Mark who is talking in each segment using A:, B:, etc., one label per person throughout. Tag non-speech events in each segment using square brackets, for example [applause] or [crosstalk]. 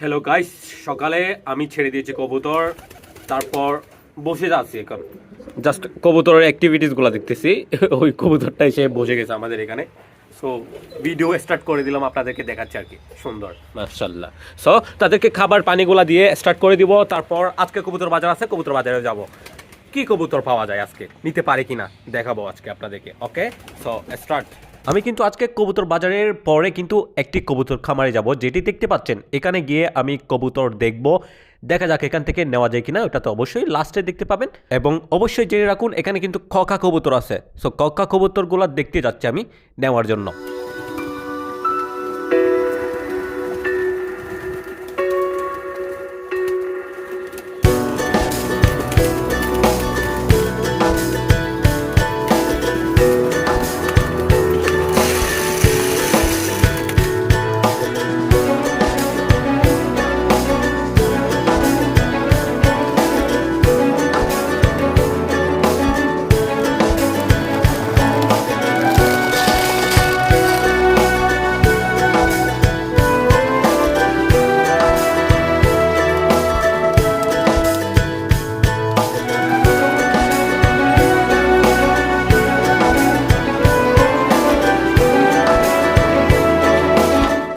A: Hello guys সকালে আমি ছেড়ে দিয়েছি কবুতর। তারপর বসে যাচ্ছি এখন। জাস্ট কবুতরের অ্যাক্টিভিটিসগুলো দেখতেছি। [laughs] ওই কবুতরটা এসে বসে গেছে আমাদের এখানে। সো ভিডিও স্টার্ট করে দিলাম, আপনাদেরকে দেখাচ্ছি আর কি। সুন্দর মার্শাল্লাহ সো তাদেরকে খাবার পানিগুলা দিয়ে স্টার্ট করে দিব। তারপর আজকে কবুতর বাজার আছে, কবুতর বাজারে যাব। কি কবুতর পাওয়া যায় আজকে? নিতে পারে কিনা? দেখাবো আজকে আপনাদেরকে ওকে সো স্টার্ট আমি কিন্তু আজকে কবুতর বাজারের পরে কিন্তু একটি কবুতর খামারে যাব, যেটি দেখতে পাচ্ছেন। এখানে গিয়ে আমি কবুতর দেখব, দেখা যাক এখান থেকে নেওয়া যায় কিনা, ওটা তো অবশ্যই লাস্টে দেখতে পাবেন। এবং অবশ্যই জেনে রাখুন, এখানে কিন্তু ককা কবুতর আছে। সো ককা কবুতরগুলো দেখতে যাচ্ছি আমি নেওয়ার জন্য।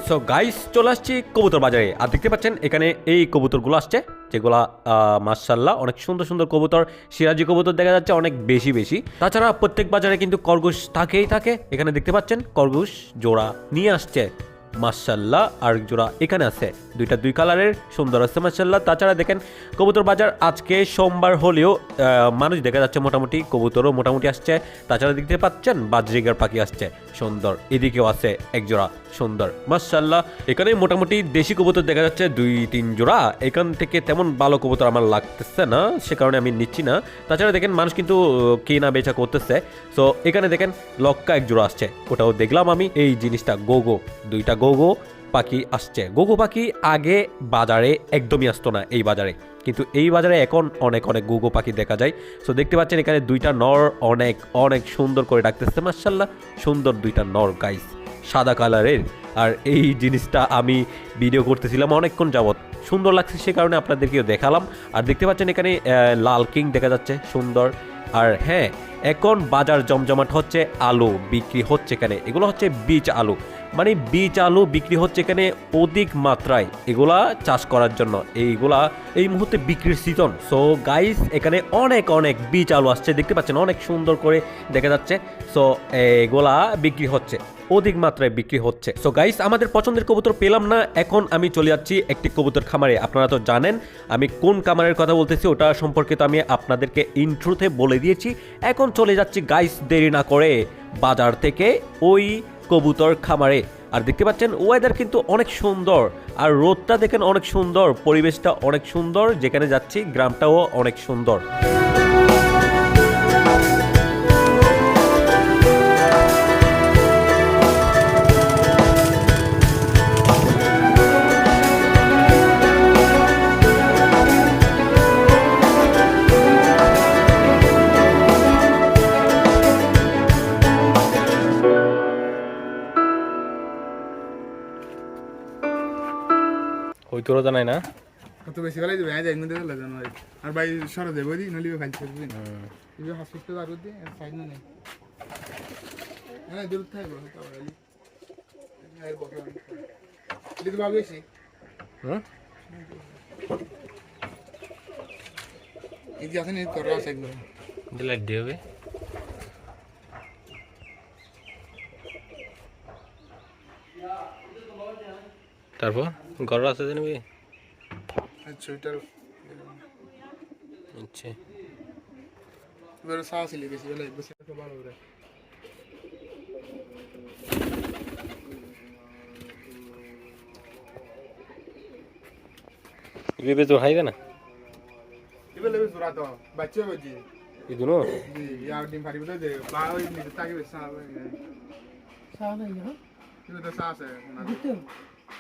A: সো গাইস চলে আসছি কবুতর বাজারে। আর দেখতে পাচ্ছেন, এখানে এই কবুতরগুলো আসছে, যেগুলা মার্শাল্লাহ অনেক সুন্দর সুন্দর কবুতর, সিরাজি কবুতর দেখা যাচ্ছে অনেক বেশি বেশি। তাছাড়া প্রত্যেক বাজারে কিন্তু খরগোশ থাকেই থাকে। এখানে দেখতে পাচ্ছেন, খরগোশ জোড়া নিয়ে আসছে। মার্শাল্লাহ আর জোড়া এখানে আছে। দুইটা দুই কালারের, সুন্দর আছে মার্শাল্লাহ তাছাড়া দেখেন, কবুতর বাজার আজকে সোমবার হলেও মানুষ দেখা যাচ্ছে মোটামুটি কবুতরও মোটামুটি আসছে। তাছাড়া দেখতে পাচ্ছেন, বাজরিগার পাখি আসছে, সুন্দর। এদিকেও আছে এক জোড়া সুন্দর মার্শাল্লাহ এখানে মোটামুটি দেশি কবুতর দেখা যাচ্ছে, দুই, তিন জোড়া। এখান থেকে তেমন ভালো কবুতর আমার লাগতেছে না, সে কারণে আমি নিচ্ছি না। তাছাড়া দেখেন, মানুষ কিন্তু কেনা বেচা করতেছে। সো এখানে দেখেন, লক্কা এক জোড়া আসছে। ওটাও দেখলাম আমি, এই জিনিসটা, গোগো, দুইটা গোগো পাখি আসছে। গোগো পাখি আগে বাজারে একদমই আসতো না এই বাজারে। কিন্তু এই বাজারে এখন অনেক অনেক গোগো পাখি দেখা যায়। সো দেখতে পাচ্ছেন এখানে দুইটা নর অনেক অনেক সুন্দর করে ডাকতেছে। মার্শাল্লাহ সুন্দর দুইটা নর গাইস সাদা কালারের। আর এই জিনিসটা আমি ভিডিও করতেছিলাম অনেকক্ষণ যাবত সুন্দর লাগছে সে কারণে আপনাদেরকেও দেখালাম। আর দেখতে পাচ্ছেন এখানে লাল কিং দেখা যাচ্ছে, সুন্দর। আর হ্যাঁ এখন বাজার জমজমাট হচ্ছে আলু, বিক্রি হচ্ছে এখানে এগুলো হচ্ছে বীজ আলু। মানে বীজ আলু বিক্রি হচ্ছে এখানে অধিক মাত্রায় এগুলা চাষ করার জন্য। এইগুলা এই মুহূর্তে বিক্রির সিজন সো গাইস এখানে অনেক অনেক বীজ আলু আসছে। দেখতে পাচ্ছেন, অনেক সুন্দর করে দেখা যাচ্ছে। সো এগুলা বিক্রি হচ্ছে। অধিক মাত্রায় বিক্রি হচ্ছে। সো গাইস আমাদের পছন্দের কবুতর পেলাম না, এখন আমি চলে যাচ্ছি একটি কবুতর খামারে। আপনারা তো জানেন, আমি কোন খামারের কথা বলতেছি, ওটা সম্পর্কে তো আমি আপনাদেরকে ইন্ট্রোতে বলে দিয়েছি। এখন চলে যাচ্ছি গাইস দেরি না করে বাজার থেকে ওই কবুতর খামারে। আর দেখতে পাচ্ছেন ওয়েদার কিন্তু অনেক সুন্দর, আর রোদটা দেখেন অনেক সুন্দর, পরিবেশটা অনেক সুন্দর, যেখানে যাচ্ছি, গ্রামটাও অনেক সুন্দর। ওই তোরা জানাই না।
B: কত বেশি বেলায় দেবে আজ একদিন দেবে লাগানো হয় আর ভাই সরা দেবো দি নলিবে খাইতে পারবি না। ইবে হসপিটাল আর দি সাইড না নেই। হ্যাঁ দূর থাকব তো এই বকরা দিদি বাবু এসে
A: হুম
B: এই যে আছে নি তোর আছে একদম।
A: লাইট তারপর ঘর আছে জানবি
B: আচ্ছা এটার
A: আচ্ছা।
B: এবার সাহস ছিল বেশি বেলায় বসে তো ভালো করে।
A: ইবে তো হাইবে না?
B: এবার লেবে সুরা তো বাচ্চা বাজি
A: ইদুনো
B: দি ইয়া বলে বা ওই তাকে সাহস
C: না
B: এবার সাহস না হ্যাঁ?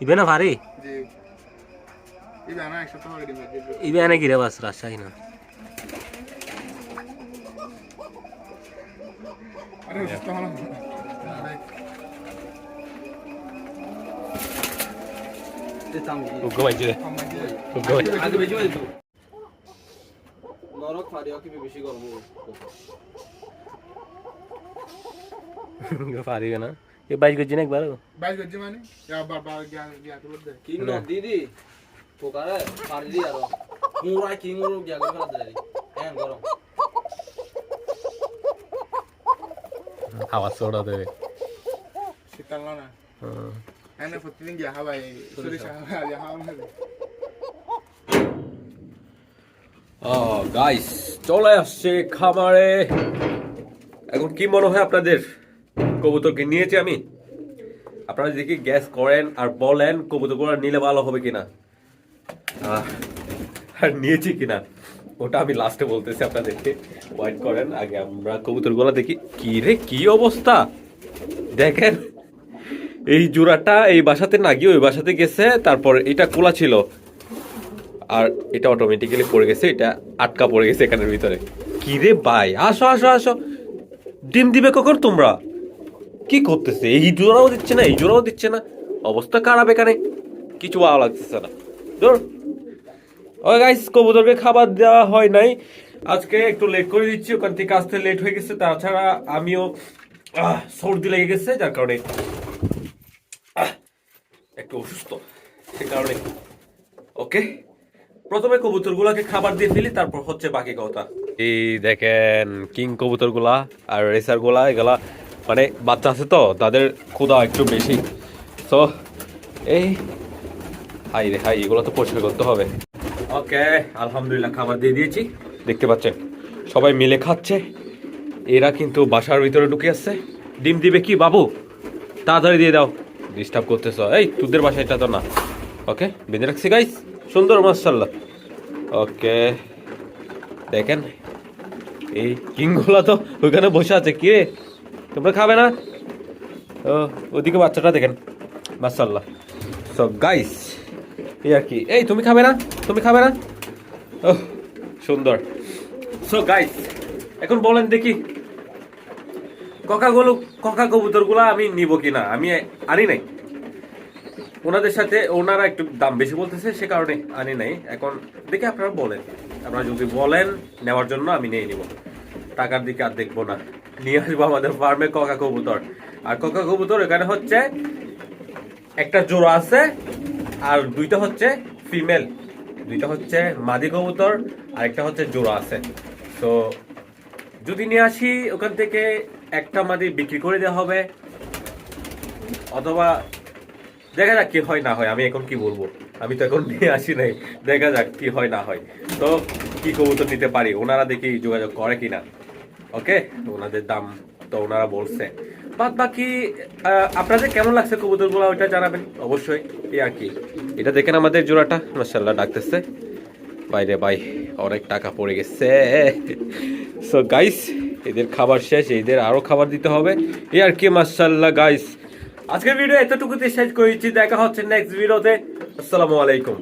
D: ইবে
A: না ভারী? ইবে এনে গিরে বাস রাজশাহী না?
D: নরক ফারিয়া কি বেশি গরম
A: পারিবে না? এ বাইশ করছি না একবার
B: বাইশ গজ্জি মানে
D: কি নদী দি পোকারে ফারি দি আরও মুরা কি মুরু গিয়া করে ফেলা দেয় হ্যাঁ গরম
A: হাওয়া সোড়া দেবে
B: শীতল না এনে প্রতিদিন গিয়া হাওয়াই সরিষ হাওয়া গিয়া হাওয়া
A: ও গাইস চলে আসছে খামারে। এখন কি মনে হয় আপনাদের? কবুতরকে নিয়েছি আমি। আপনারা দেখি গ্যাস করেন আর বলেন কবুতরগুলো নিলে ভালো হবে কিনা। আর নিয়েছি কিনা, ওটা আমি লাস্টে বলতেছি আপনাদেরকে। ওয়েট করেন, আগে আমরা কবুতরগুলো দেখি। কি রে, কি অবস্থা? দেখেন, এই জোড়াটা এই বাসাতে না গিয়ে ওই বাসাতে গেছে, তারপর এটা খোলা ছিল। আর এটা অটোমেটিক্যালি পড়ে গেছে, এটা আটকা পড়ে গেছে এখানের ভিতরে। কি রে ভাই, আসো আসো আসো। ডিম দিবে কখন তোমরা? কি করতেছে? এই জোড়াও দিচ্ছে না এই জোড়াও দিচ্ছে না। অবস্থা খারাপ এখানে। কিছু ভালো লাগতেছে না। ধর। ও গাইস কবুতরকে খাবার দেওয়া হয় নাই। আজকে একটু লেট করে দিচ্ছি, ওখান থেকে আসতে লেট হয়ে গেছে। তাছাড়া আমিও সর্দি লেগে গেছে, যার কারণে একটু অসুস্থ। সে কারণে। ওকে প্রথমে কবুতরগুলোকে খাবার দিয়ে ফেলি, তারপর হচ্ছে বাকি কথা। এই দেখেন কিং কবুতরগুলা আর রেসারগুলা এগুলা মানে বাচ্চা আছে তো তাদের ক্ষুধা একটু বেশি। তো এই হাই রে হাই এগুলো তো পরিষ্কার করতে হবে। ওকে আলহামদুলিল্লাহ খাবার দিয়ে দিয়েছি। দেখতে পাচ্ছেন সবাই মিলে খাচ্ছে। এরা কিন্তু বাসার ভিতরে ঢুকে আসছে। ডিম দিবে কি বাবু? তাড়াতাড়ি দিয়ে দাও। ডিস্টার্ব করতেছ। এই তোদের বাসা এটা তো না। ওকে বেঁধে রাখছি গাইস সুন্দর মাসাল্লাহ ওকে দেখেন এই কিংগুলা তো ওইখানে বসে আছে। কি রে? তোমরা খাবে না? ও, ওদিকে বাচ্চাটা দেখেন। মাসাল্লাহ সো গাইস এই আর কি। এই, তুমি খাবে না? তুমি খাবে না? ও, সুন্দর। সো গাইস এখন বলেন দেখি, ককাগুলো, ককা কবুতরগুলো আমি নিব কিনা? আমি আনি নাই। ওনাদের সাথে, ওনারা একটু দাম বেশি বলতেছে, সে কারণে আনি নাই। এখন দেখি আপনারা বলেন। আপনারা যদি বলেন, নেওয়ার জন্য আমি নিয়ে নিব। টাকার দিকে আর দেখব না। নিয়ে আসব আমাদের ফার্মে ককা কবুতর। আর ককা কবুতর এখানে হচ্ছে একটা জোড়া আছে, আর দুইটা হচ্ছে ফিমেল দুইটা হচ্ছে মাদি কবুতর, আর একটা হচ্ছে জোড়া আছে। তো যদি নিয়ে আসি, ওখান থেকে একটা মাদি বিক্রি করে দেওয়া হবে। অথবা দেখা যাক কি হয় না হয়, আমি এখন কি বলব? আমি তো এখন নিয়ে আসি নাই, দেখা যাক কি হয় না হয়। তো কি কবুতর নিতে পারি? ওনারা দেখি যোগাযোগ করে কিনা। ওকে ওনাদের দাম তো ওনারা বলছে। বাদ বাকি আপনাদের কেমন লাগছে কবুতরগুলো, ওইটা জানাবেন? অবশ্যই। এই আর কি। এটা দেখেন আমাদের জোড়াটা। মাসাল্লাহ ডাকতেছে। বাইরে বাই অনেক টাকা পড়ে গেছে। সো গাইস এদের খাবার শেষ, এদের আরও খাবার দিতে হবে। এই আর কি মাসাল্লাহ গাইস আজকের ভিডিও এতটুকুতে শেষ করেছি। দেখা হচ্ছে নেক্সট ভিডিওতে আসসালামু আলাইকুম।